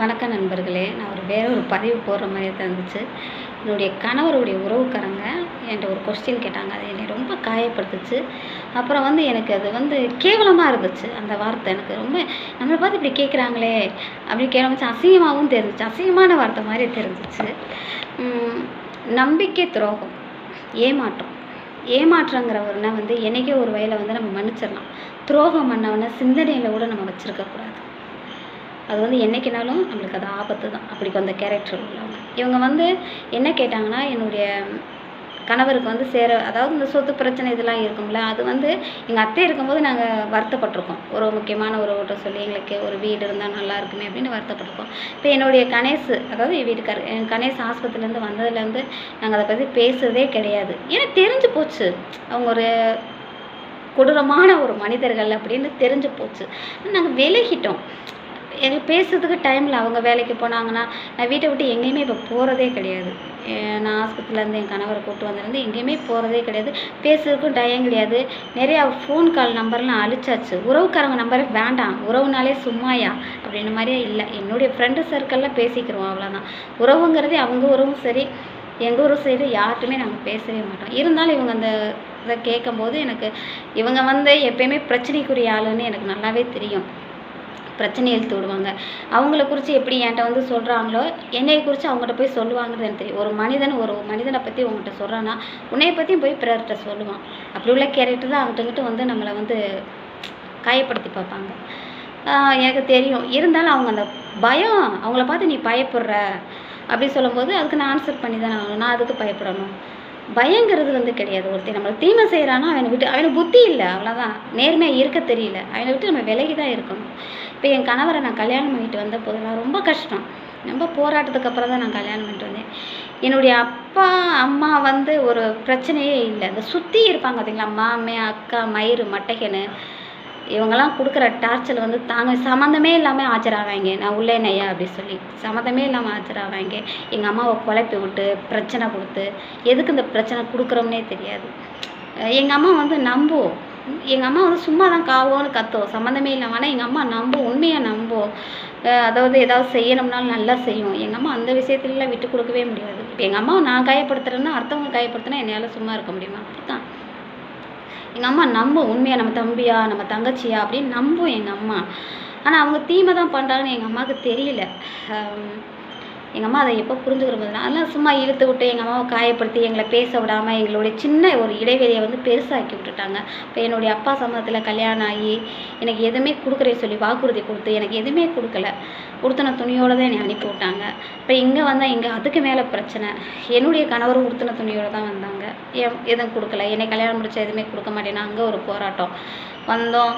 வணக்கம் நண்பர்களே. நான் ஒரு வேற ஒரு பதிவு போடுற மாதிரியே தான் இருந்துச்சு. என்னுடைய கணவருடைய உறவுக்காரங்க என்கிட்ட ஒரு கொஸ்டின் கேட்டாங்க. அது என்னை ரொம்ப காயப்படுத்துச்சு. அப்புறம் வந்து எனக்கு அது வந்து கேவலமாக இருந்துச்சு. அந்த வார்த்தை எனக்கு ரொம்ப நம்மளை பார்த்து இப்படி கேட்குறாங்களே அப்படின்னு கேட்க அசிங்கமாகவும் தெரிஞ்சிச்சு. அசிங்கமான வார்த்தை மாதிரி தெரிஞ்சிச்சு. நம்பிக்கை துரோகம் ஏமாற்றம். ஏமாற்றங்கிறவர்னா வந்து என்றைக்கே ஒரு வயலை வந்து நம்ம மன்னிச்சிடலாம். துரோகம் பண்ணவன சிந்தனையில் கூட நம்ம வச்சுருக்கக்கூடாது. அது வந்து என்னைக்குனாலும் நம்மளுக்கு அது ஆபத்து தான். அப்படி அந்த கேரக்டர் உள்ளவங்க. இவங்க வந்து என்ன கேட்டாங்கன்னா என்னுடைய கணவருக்கு வந்து சேர அதாவது இந்த சொத்து பிரச்சனை இதெல்லாம் இருக்கும்ல அது வந்து எங்கள் அத்தை இருக்கும்போது நாங்கள் வருத்தப்பட்டிருக்கோம். ஒரு முக்கியமான ஒரு ஓட்ட சொல்லி எங்களுக்கு ஒரு வீடு இருந்தால் நல்லா இருக்குமே அப்படின்னு வருத்தப்பட்டிருக்கோம். இப்போ என்னுடைய கணேஷ் அதாவது என் வீட்டுக்கார் என் கணேஷ் ஆஸ்பத்திரிலேருந்து வந்ததுலேருந்து நாங்கள் அதை பற்றி பேசுறதே கிடையாது. ஏன்னா தெரிஞ்சு போச்சு. அவங்க ஒரு கொடூரமான ஒரு மனிதர்கள் அப்படின்னு தெரிஞ்சு போச்சு. நாங்கள் விலகிட்டோம். எனக்கு பேசுறதுக்கு டைமில் அவங்க வேலைக்கு போனாங்கன்னா நான் வீட்டை விட்டு எங்கேயுமே இப்போ போகிறதே கிடையாது. நான் ஆஸ்பத்திரிலேருந்து என் கணவரை கூப்பிட்டு வந்ததுலேருந்து எங்கேயுமே போகிறதே கிடையாது. பேசுறதுக்கும் டைம் கிடையாது. நிறையா ஃபோன் கால் நம்பர்லாம் அழிச்சாச்சு. உறவுக்காரங்க நம்பரே வேண்டாம். உறவுனாலே சும்மாயா? அப்படின்ற மாதிரியே இல்லை. என்னுடைய ஃப்ரெண்டு சர்க்கிளில் பேசிக்கிறோம் அவ்வளோதான் உறவுங்கிறதே அவங்க உறவும் சரி எங்கள் ஊரும் சைடு யார்கிட்டையுமே நாங்கள் பேசவே மாட்டோம். இருந்தாலும் இவங்க அந்த இதை கேட்கும்போது எனக்கு இவங்க வந்து எப்பயுமே பிரச்சனைக்குரிய ஆளுன்னு எனக்கு நல்லாவே தெரியும். பிரச்சனை எழுத்து விடுவாங்க. அவங்கள குறித்து எப்படி என்கிட்ட வந்து சொல்கிறாங்களோ என்னையை குறித்து அவங்ககிட்ட போய் சொல்லுவாங்கன்னு எனக்கு தெரியும். ஒரு மனிதன் ஒரு மனிதனை பற்றி உங்கள்கிட்ட சொல்கிறான்னா உன்னைய பற்றியும் போய் பிறர்கிட்ட சொல்லுவான். அப்படி உள்ள கேரக்டர் தான் அவங்ககிட்ட வந்து நம்மளை வந்து காயப்படுத்தி பார்ப்பாங்க. எனக்கு தெரியும். இருந்தாலும் அவங்க அந்த பயம் அவங்கள பார்த்து நீ பயப்படுற அப்படி சொல்லும்போது அதுக்கு நான் ஆன்சர் பண்ணி தானே ஆகணும். நான் அதுக்கு பயப்படணும். பயங்கிறது வந்து கிடையாது. ஒருத்தன் நம்மளுக்கு தீமை செய்கிறானா அவனை விட்டு அவனுக்கு புத்தி இல்லை அவ்வளோதான் நேர்மையாக இருக்க தெரியல. அவனை விட்டு நம்ம விலகி தான் இருக்கணும். இப்போ என் கணவரை நான் கல்யாணம் பண்ணிட்டு வந்த போதெல்லாம் ரொம்ப கஷ்டம். ரொம்ப போராட்டத்துக்கு அப்புறம் தான் நான் கல்யாணம் பண்ணிட்டு வந்தேன். என்னுடைய அப்பா அம்மா வந்து ஒரு பிரச்சனையே இல்லை. இந்த சுற்றி இருப்பாங்க பார்த்தீங்களா மாமே அக்கா மயிறு மட்டைகன்னு. இவங்கெல்லாம் கொடுக்குற டார்ச்சர் வந்து தாங்க சம்மந்தமே இல்லாமல் ஆஜராவாங்க. நான் உள்ளே நையா அப்படி சொல்லி சம்மந்தமே இல்லாமல் ஆஜராவாங்க. எங்கள் அம்மாவை குழப்பி விட்டு பிரச்சனை கொடுத்து எதுக்கு இந்த பிரச்சனை கொடுக்குறோம்னே தெரியாது. எங்கள் அம்மா வந்து நம்புவோம் எங்கள் அம்மா வந்து சும்மா தான் காவோன்னு கத்துவோம் சம்மந்தமே இல்லாமல் ஆனால் எங்கள் அம்மா நம்பும் உண்மையாக நம்பும். அதாவது ஏதாவது செய்யணும்னாலும் நல்லா செய்யும். எங்கள் அம்மா அந்த விஷயத்துலலாம் விட்டு கொடுக்கவே முடியாது. இப்போ எங்கள் அம்மாவை நான் காயப்படுத்துகிறேன்னா அடுத்தவங்க காயப்படுத்தினா என்னால் சும்மா இருக்க முடியுமா? அப்படி தான் எங்கள் அம்மா நம்பும் உண்மையாக நம்ம தம்பியா நம்ம தங்கச்சியா அப்படின்னு நம்பும் எங்கள் அம்மா. ஆனால் அவங்க தீமை தான் பண்ணுறாங்கன்னு எங்கள் அம்மாவுக்கு தெரியல. எங்கள் அம்மா அதை எப்போ புரிஞ்சுக்கிற போதுனா அதெல்லாம் சும்மா இழுத்து விட்டு எங்கள் அம்மாவை காயப்படுத்தி எங்களை பேச விடாமல் எங்களுடைய சின்ன ஒரு இடைவெளியை வந்து பெருசாக்கி விட்டுட்டாங்க. இப்போ என்னுடைய அப்பா சம்மதத்தில் கல்யாணம் ஆகி எனக்கு எதுவுமே கொடுக்குறே சொல்லி வாக்குறுதி கொடுத்து எனக்கு எதுவுமே கொடுக்கல. உடுத்தின துணியோடு தான் என்னை அனுப்பி விட்டாங்க இப்போ இங்கே வந்தால் இங்கே அதுக்கு மேலே பிரச்சனை. என்னுடைய கணவரும் உடுத்தின துணியோடு தான் வந்தாங்க எதுவும் கொடுக்கல. என்னை கல்யாணம் முடிச்ச எதுவுமே கொடுக்க மாட்டேன்னா அங்கே ஒரு போராட்டம். வந்தோம்.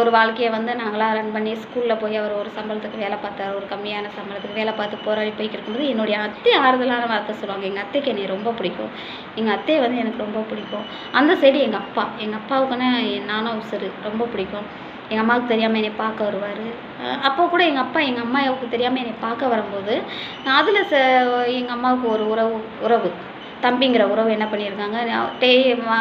ஒரு வாழ்க்கையை வந்து நாங்களாம் ரன் பண்ணி ஸ்கூலில் போய் அவர் ஒரு சம்பளத்துக்கு வேலை பார்த்தார். ஒரு கம்மியான சம்பளத்துக்கு வேலை பார்த்து போராடி போய்க்கிட்டு இருக்கும்போது என்னுடைய அத்தை ஆறுதலான வார்த்தை சொல்லுவாங்க. எங்கள் அத்தைக்கு என்னை ரொம்ப பிடிக்கும். எங்கள் அத்தையை வந்து எனக்கு ரொம்ப பிடிக்கும். அந்த சைடு எங்கள் அப்பா. எங்கள் அப்பாவுக்குன்னா நானும் சரி ரொம்ப பிடிக்கும். எங்கள் அம்மாவுக்கு தெரியாமல் என்னை பார்க்க வருவார். அப்போ கூட எங்கள் அப்பா எங்கள் அம்மாவுக்கு தெரியாமல் என்னை பார்க்க வரும்போது அதில் ச எங்கள் அம்மாவுக்கு ஒரு உறவு உறவு தம்பிங்கிற உறவு என்ன பண்ணியிருக்காங்க நான் டே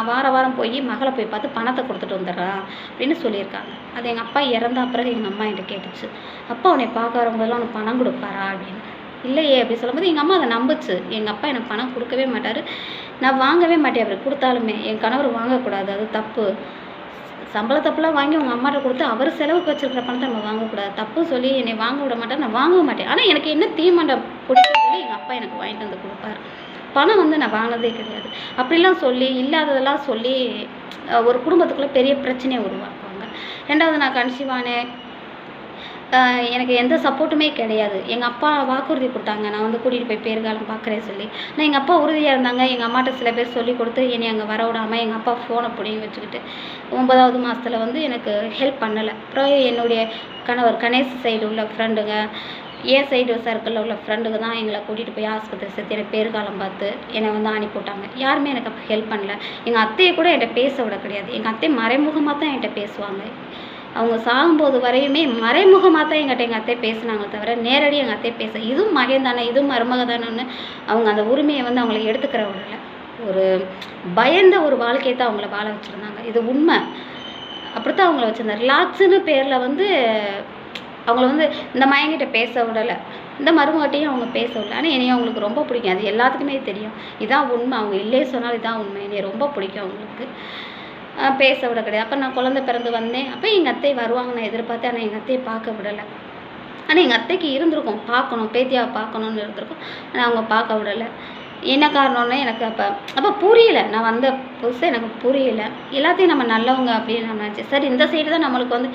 வார வாரம் போய் மகளை போய் பார்த்து பணத்தை கொடுத்துட்டு வந்துடுறான் அப்படின்னு சொல்லியிருக்காங்க. அது எங்கள் அப்பா இறந்தா பிறகு எங்கள் அம்மா என்கிட்ட கேட்டுச்சு. அப்பா உன்னை பார்க்க வரும்போதெல்லாம் உனக்கு பணம் கொடுப்பாரா அப்படின்னு. இல்லையே அப்படி சொல்லும்போது எங்கள் அம்மா அதை நம்புச்சு. எங்கள் அப்பா எனக்கு பணம் கொடுக்கவே மாட்டார். நான் வாங்கவே மாட்டேன் அவர் கொடுத்தாலுமே. என் கணவர் வாங்கக்கூடாது அது தப்பு. சம்பள தப்புலாம் வாங்கி உங்கள் அம்மாட்ட கொடுத்து அவர் செலவுக்கு வச்சிருக்கிற பணத்தை நம்ம வாங்கக்கூடாது. தப்பு சொல்லி என்னை வாங்க விட மாட்டேன் நான் வாங்க மாட்டேன். ஆனால் எனக்கு என்ன தீமண்டை சொல்லி எங்கள் அப்பா எனக்கு வாங்கிட்டு வந்து கொடுப்பாரு. பணம் வந்து நான் வாங்கினதே கிடையாது. அப்படிலாம் சொல்லி இல்லாததெல்லாம் சொல்லி ஒரு குடும்பத்துக்குள்ளே பெரிய பிரச்சனையை உருவாக்குவாங்க. ரெண்டாவது நான் கன்சீவ் ஆனேன் எனக்கு எந்த சப்போர்ட்டுமே கிடையாது. எங்கள் அப்பா வாக்குறுதி கொடுத்தாங்க. நான் வந்து கூட்டிகிட்டு போய் பேர்காலம் பார்க்குறேன் சொல்லி. ஆனால் எங்கள் அப்பா உறுதியாக இருந்தாங்க. எங்கள் அம்மாட்ட சில பேர் சொல்லி கொடுத்து என்னை அங்கே வர விடாமல் எங்கள் அப்பா ஃபோனை பிடிங்கி வச்சுக்கிட்டு ஒன்பதாவது மாதத்தில் வந்து எனக்கு ஹெல்ப் பண்ணலை. அப்புறம் என்னுடைய கணவர் கணேஷ் சைடு உள்ள ஃப்ரெண்டுங்க என் சைடு சர்க்கிளில் உள்ள ஃப்ரெண்டுங்க தான் எங்களை கூட்டிகிட்டு போய் ஆஸ்பத்திரி சேர்த்து எனக்கு பேர்காலம் பார்த்து என்னை வந்து அனுப்பிவிட்டாங்க. யாருமே எனக்கு அப்போ ஹெல்ப் பண்ணல. எங்கள் அத்தையை கூட என்கிட்ட பேச விட கிடையாது. எங்கள் அத்தை மறைமுகமாக தான் என்கிட்ட பேசுவாங்க. அவங்க சாகும்போது வரையுமே மறைமுகமாக தான் எங்கிட்ட எங்கள் அத்தை பேசினாங்க தவிர நேரடி எங்கள் அத்தை பேச இதுவும் மகன் தானே இதுவும் மருமக தானேன்னு அவங்க அந்த உரிமையை வந்து அவங்கள எடுத்துக்கிற விடல ஒரு பயந்த ஒரு வாழ்க்கையை தான் அவங்கள வாழ வச்சுருந்தாங்க. இது உண்மை. அப்படித்தான் அவங்கள வச்சுருந்தாங்க ரிலாக்ஸுன்னு பேரில் வந்து அவங்கள வந்து இந்த மயங்கிட்ட பேச விடலை. இந்த மருமகட்டையும் அவங்க பேச விடல. ஆனால் என்னையும் அவங்களுக்கு ரொம்ப பிடிக்கும். அது எல்லாத்துக்குமே தெரியும். இதான் உண்மை. அவங்க இல்லையே சொன்னாலும் இதான் உண்மை. என்னைய ரொம்ப பிடிக்கும் அவங்களுக்கு. பேச விட கிடையாது அப்போ நான் குழந்தை பிறந்து வந்தேன். அப்போ எங்கள் அத்தை வருவாங்க. நான் எதிர்பார்த்தேன். ஆனால் எங்கள் அத்தையை பார்க்க விடலை. ஆனால் எங்கள் அத்தைக்கு இருந்திருக்கும். பார்க்கணும். பேத்தியாவை பார்க்கணுன்னு இருந்திருக்கும். ஆனால் அவங்க பார்க்க விடலை. என்ன காரணம்னு எனக்கு அப்போ அப்போ புரியல. நான் வந்த புதுசு எனக்கு புரியல. எல்லாத்தையும் நம்ம நல்லவங்க அப்படின்னு நான் நினச்சேன் சரி இந்த சைடு தான் நம்மளுக்கு வந்து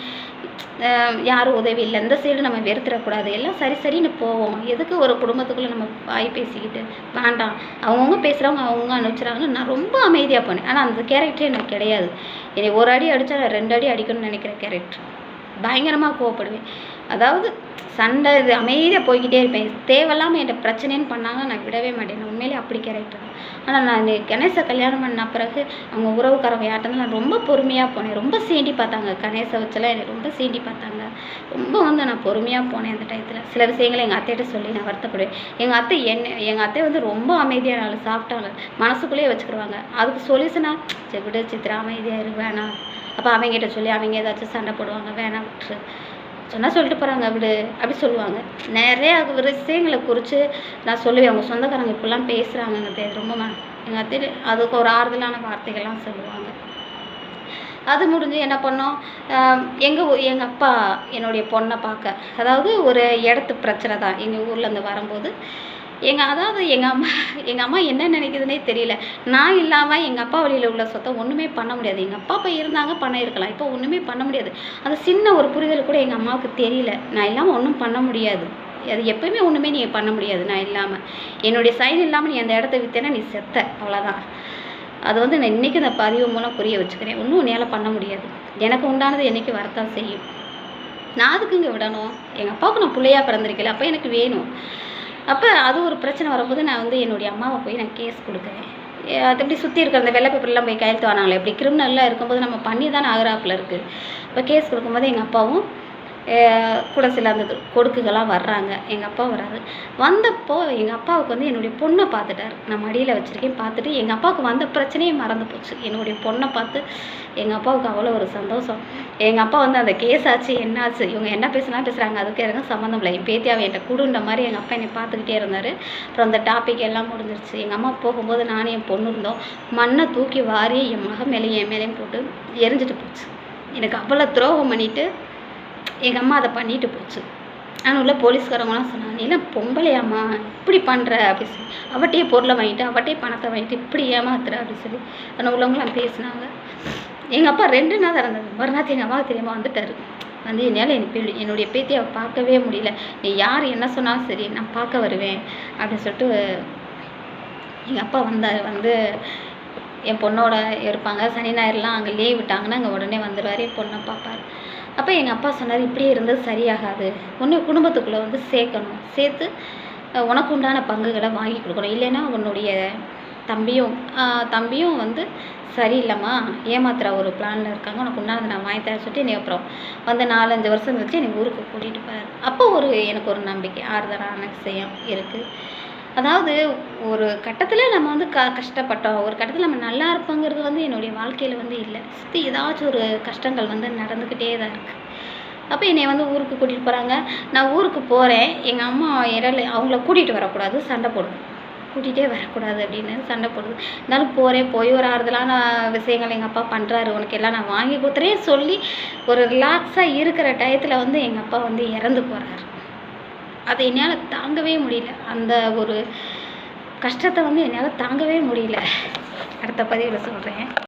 யாரும் உதவி இல்லை. இந்த சைடு நம்ம வெறுத்துடக்கூடாது எல்லாம் சரி சரின்னு போவோம். எதுக்கு ஒரு குடும்பத்துக்குள்ளே நம்ம வாய் பேசிக்கிட்டு வேண்டாம். அவங்கவுங்க பேசுகிறவங்க அவங்கவுங்க அனுப்பிச்சுறாங்கன்னு நான் ரொம்ப அமைதியாக போனேன். ஆனால் அந்த கேரக்டர் எனக்கு கிடையாது. என்னை ஒரு அடி அடித்தா நான் ரெண்டு அடி அடிக்கணும்னு நினைக்கிற கேரக்டர் பயங்கரமாக கோவப்படுவேன். அதாவது சண்டை இது அமைதியாக போய்கிட்டே இருப்பேன். தேவையில்லாமல் என்கிட்ட பிரச்சனைன்னு பண்ணாங்க நான் விடவே மாட்டேன். நான் உண்மையிலே அப்படி கேரக்டர் தான். ஆனால் நான் கணேசை கல்யாணம் பண்ண பிறகு அவங்க உறவுக்காரங்க யார்கிட்ட நான் ரொம்ப பொறுமையாக போனேன். ரொம்ப சீண்டி பார்த்தாங்க. கணேசை வச்செல்லாம் என்னை ரொம்ப சீண்டி பார்த்தாங்க. ரொம்ப வந்து நான் பொறுமையாக போனேன் அந்த டயத்தில். சில விஷயங்களை எங்கள் அத்தைகிட்ட சொல்லி நான் வருத்தப்படுவேன். எங்கள் அத்தை என்ன எங்கள் அத்தை வந்து ரொம்ப அமைதியான ஆள் சாப்பிட்டாங்க மனசுக்குள்ளேயே வச்சுக்கிடுவாங்க அதுக்கு சொல்யூஷனா சரி விடு சித்ரா அமைதியாக இரு வேணாம். அப்போ அவங்ககிட்ட சொல்லி அவங்க ஏதாச்சும் சண்டை போடுவாங்க வேணாம் விட்டுரு. சொன்னால் சொல்லிட்டு போகிறாங்க அப்படி அப்படி சொல்லுவாங்க. நிறைய விஷயங்களை குறித்து நான் சொல்லுவேன். அவங்க சொந்தக்காரங்க இப்படிலாம் பேசுகிறாங்க தெரியாது ரொம்ப எங்கள் அத்தை அதுக்கு ஒரு ஆறுதலான வார்த்தைகள்லாம் சொல்லுவாங்க. அது முடிஞ்சு என்ன பண்ணோம்? எங்கள் எங்கள் அப்பா என்னுடைய பொண்ணை பார்க்க. அதாவது ஒரு இடத்து பிரச்சனை தான். எங்கள் ஊர்லேருந்து வரும்போது எங்கள் அதாவது எங்கள் அம்மா எங்கள் அம்மா என்ன நினைக்குதுன்னே தெரியல. நான் இல்லாமல் எங்கள் அப்பா வழியில் உள்ள சொத்தை ஒன்றுமே பண்ண முடியாது. எங்கள் அப்பா அப்போ இருந்தாங்க பண்ண இருக்கலாம். இப்போ ஒன்றுமே பண்ண முடியாது. அந்த சின்ன ஒரு புரிதல் கூட எங்கள் அம்மாவுக்கு தெரியல. நான் இல்லாமல் ஒன்றும் பண்ண முடியாது. அது எப்பயுமே ஒன்றுமே நீ பண்ண முடியாது நான் இல்லாமல் என்னுடைய சைன் இல்லாமல் நீ அந்த இடத்த விற்றேன்னா நீ செத்த. அவ்வளோதான் அது வந்து நான் இன்றைக்கி அந்த பதிவு மூலம் புரிய வச்சுக்கிறேன். ஒன்றும் உன்னால் பண்ண முடியாது. எனக்கு உண்டானது என்றைக்கு வரத்தான் செய்யும். நான் அதுக்குங்க விடணும். எங்கள் அப்பாவுக்கு நான் பிள்ளையா பிறந்திருக்கல அப்போ எனக்கு வேணும். அப்போ அது ஒரு பிரச்சனை வரும்போது நான் வந்து என்னுடைய அம்மாவை போய் நான் கேஸ் கொடுக்குறேன். அது எப்படி சுற்றி இருக்கிற அந்த வெள்ளை பேப்பர்லாம் போய் கையெழுத்து வராங்களே இப்படி கிரிமினல்லாம் இருக்கும்போது நம்ம பண்ணி தானே ஆகிறாப்புல இருக்குது இப்போ கேஸ் கொடுக்கும்போது எங்கள் அப்பாவும் கூட சில அந்த கொடுக்குகள்லாம் வர்றாங்க. எங்கள் அப்பா வராது வந்தப்போ எங்கள் அப்பாவுக்கு வந்து என்னுடைய பொண்ணை பார்த்துட்டாரு. நான் மடியில் வச்சுருக்கேன் பார்த்துட்டு எங்கள் அப்பாவுக்கு வந்த பிரச்சனையே மறந்து போச்சு. என்னுடைய பொண்ணை பார்த்து எங்கள் அப்பாவுக்கு அவ்வளோ ஒரு சந்தோஷம். எங்கள் அப்பா வந்து அந்த கேஸ் ஆச்சு என்னாச்சு இவங்க என்ன பேசுனா பேசுகிறாங்க அதுக்கு எனக்கு சம்மந்தம் இல்லை. என் பேத்தியாவை என்கிட்ட கூடுன்ற மாதிரி எங்கள் அப்பா என்னை பார்த்துக்கிட்டே இருந்தார். அப்புறம் அந்த டாபிக் எல்லாம் முடிஞ்சிருச்சு. எங்கள் அம்மா போகும்போது நானும் என் பொண்ணு இருந்தோம். மண்ணை தூக்கி வாரி என் மக மேலேயும் என் மேலேயும் போட்டு எரிஞ்சிட்டு போச்சு. எனக்கு அவ்வளோ துரோகம் பண்ணிவிட்டு எங்கள் அம்மா அதை பண்ணிட்டு போச்சு. ஆனால் உள்ள போலீஸ்காரங்களாம் சொன்னாங்க நீ பொம்பளையாம்மா? இப்படி பண்ணுற அப்படி சொல்லி அவட்டையே பொருளை வாங்கிட்டு அவட்டையே பணத்தை வாங்கிட்டு இப்படி ஏமாத்துற? அப்படின்னு சொல்லி ஆனால் உள்ளவங்களாம் பேசினாங்க. எங்கள் அப்பா ரெண்டு நாள் இறந்தது. மறுநாள் எங்கள் அம்மாவுக்கு தெரியாமல் வந்துட்டாரு. வந்து என்னால் என் பிள்ளை என்னுடைய பேத்தியை பார்க்கவே முடியல. நீ யார்? என்ன சொன்னாலும் சரி நான் பார்க்க வருவேன். அப்படின்னு சொல்லிட்டு எங்கள் அப்பா வந்தார் வந்து என் பொண்ணோட இருப்பாங்க. சனி ஞாயிறுலாம் அங்கே லீவ் விட்டாங்கன்னா அங்கே உடனே வந்துடுவார் என் பொண்ணை பார்ப்பார். அப்போ எங்கள் அப்பா சொன்னார் இப்படியே இருந்தது சரியாகாது. ஒன்று குடும்பத்துக்குள்ளே வந்து சேர்க்கணும். சேர்த்து உனக்கு உண்டான பங்குகளை வாங்கி கொடுக்கணும். இல்லைன்னா உன்னுடைய தம்பியும் தம்பியும் வந்து சரியில்லைம்மா. ஏமாத்துற ஒரு பிளானில் இருக்காங்க. உனக்கு உண்டானது நான் வாங்கி தரேன் சொல்லிட்டு நீ அப்புறம் வந்து நாலஞ்சு வருஷம் கழிச்சு என்னை ஊருக்கு கூட்டிகிட்டு போகிறார் அப்போ ஒரு எனக்கு ஒரு நம்பிக்கை ஆறுதலான விஷயம் இருக்குது அதாவது ஒரு கட்டத்தில் நம்ம வந்து க கஷ்டப்பட்டோம். ஒரு கட்டத்தில் நம்ம நல்லா இருப்போங்கிறது வந்து என்னுடைய வாழ்க்கையில் வந்து இல்லை. சுற்றி ஏதாச்சும் ஒரு கஷ்டங்கள் வந்து நடந்துக்கிட்டே தான் இருக்குது அப்போ என்னை வந்து ஊருக்கு கூட்டிகிட்டு போகிறாங்க நான் ஊருக்கு போகிறேன் எங்கள் அம்மா இடையில அவங்கள கூட்டிகிட்டு வரக்கூடாது. சண்டை போடுது. கூட்டிகிட்டே வரக்கூடாது அப்படின்னு சண்டை போடுது. இருந்தாலும் போகிறேன் போய் ஒரு ஆறுதலான விஷயங்கள் எங்கள் அப்பா பண்ணுறாரு உனக்கு எல்லாம் நான் வாங்கி கொடுத்துறேன். சொல்லி ஒரு ரிலாக்ஸாக இருக்கிற டயத்தில் வந்து எங்கள் அப்பா வந்து இறந்து போகிறாரு அதை என்னால் தாங்கவே முடியல. அந்த ஒரு கஷ்டத்தை வந்து என்னால் தாங்கவே முடியல. அடுத்த பதிவில் சொல்கிறேன்